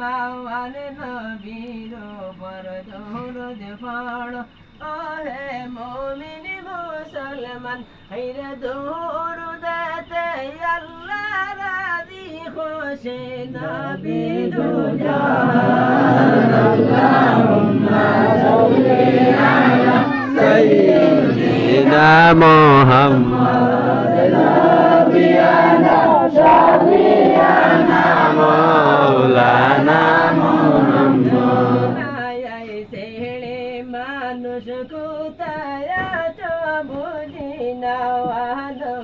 মাওয়ালে নবীর পর দৌড় পড়ো। ওহে মমিন মুসলমান হৈরে দৌড় দেতে আল্লাহ রাজি খুশি নবী আল্লাহুম্মা সাল্লি আলা সাইয়্যিদিনা মুহাম্মাদ নবিয়ানা শাফিয়া বুঝি নাওয়ানো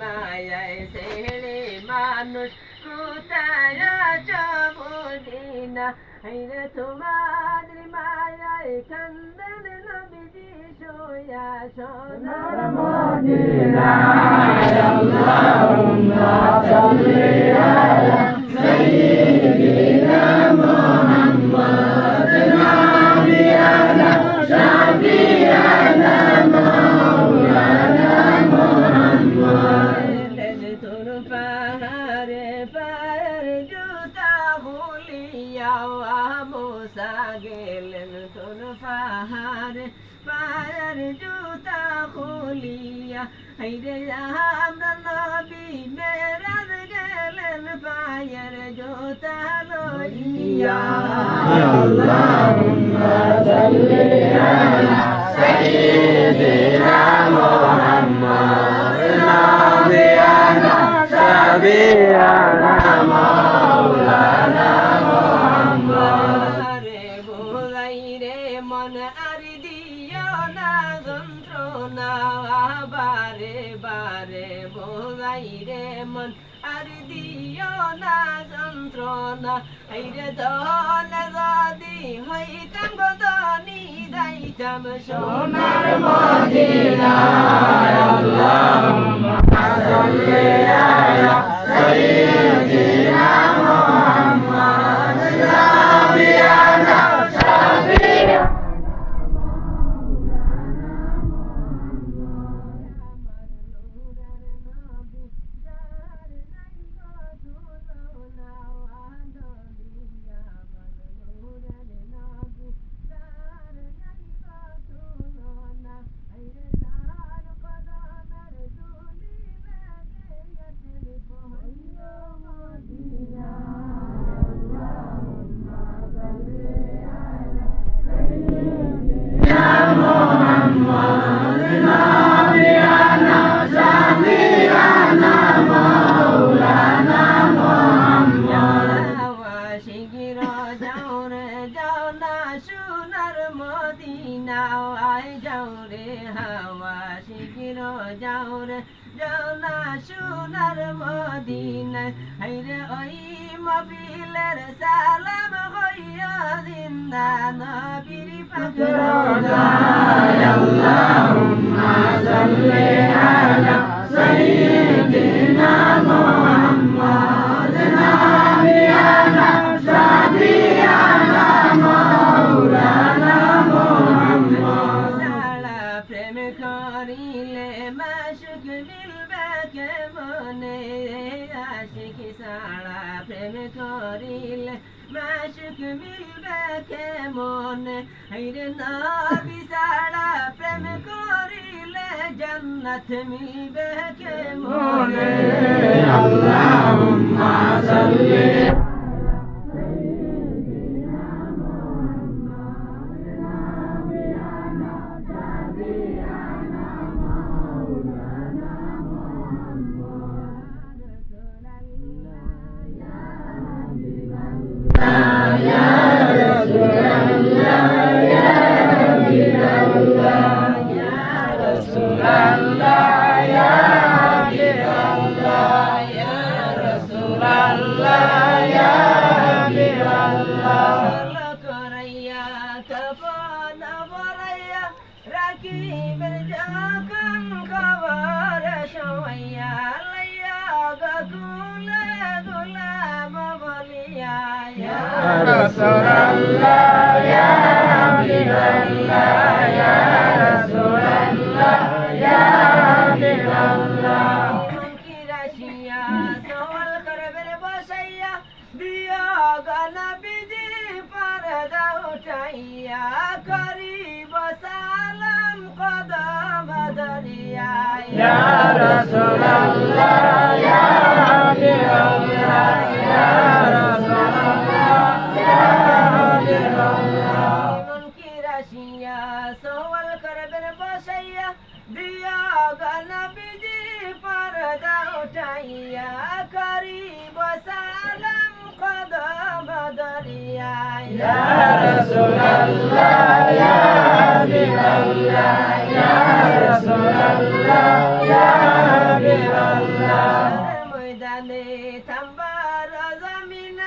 মায়ায় সেড়ে মানুষ, কোথায় বুঝি না। হাইরে তোমার মায়ায় কান্দন নবীজি সোয়া সোনার মদিনায় আল্লাহুম্মা সাল্লি যাওয়া মোসা গেলেন কোন পাহাড় পাহাড় জুতা খুলিয়া, হাইরে আমরা নবী মেরাজ গেলেন পায়ের জুতা লইয়া। আল্লাহুম্মা সাল্লি বারে বারে বোঝাই রে মন। আর দিও না যন্ত্রণা, এই রে দল যদি হইতাম গদনি দাইতাম সোনার মদিনা আল্লাহ সাল্লি যাও রে যাও না সোনার মদিনা। হাইরে ওই মফিলের সালাম হইয়া জিন্দা নবীর পাকের করিল মাসুক মিলবে কেমন? হাইরে না বিসারা প্রেম করিলে জান্নাত মিলবে কেমন? আল্লাহুম্মা সাল্লি berjakan kabar sawaya laya gagula gula mabaliya ya Rasulullah ya Habiballah ya Rasulullah ya Habiballah Kirasiya sawal karber basaya dia gana bidi parada utaiya kari basa দরিয়া ইয়া রাসূলুল্লাহ, ইয়া হাবিবাল্লাহ ইয়া রাসূলুল্লাহ ইয়া হাবিবাল্লাহ মন কি রাশিয়া সওয়াল করবেন বসাইয়া দিয়া গনবিজি পর্দা উঠাইয়া করি বসালাম কদম দরিয়া ইয়া রাসূলুল্লাহ ইয়া হাবিবাল্লাহ। ময়দানে থাম্বার জমিন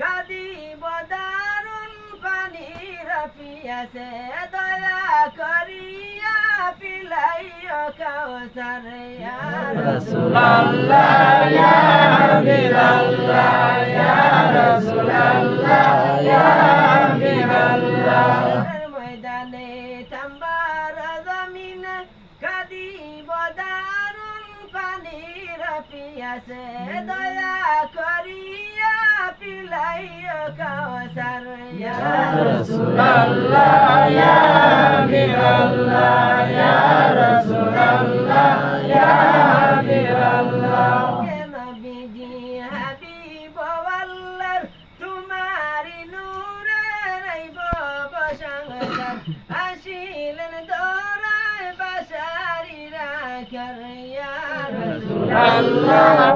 গাদি বদারুন পানি রাফিয়াছে দয়া করিয়া পিলাইও কাউসার। ইয়া রাসূলুল্লাহ ইয়া হাবিবাল্লাহ ইয়া কেসে দয়া করিয়া পিলাইও কাউসার ইয়া রাসূলুল্লাহ ইয়া হাবিবাল্লাহ। রসুল্লাহ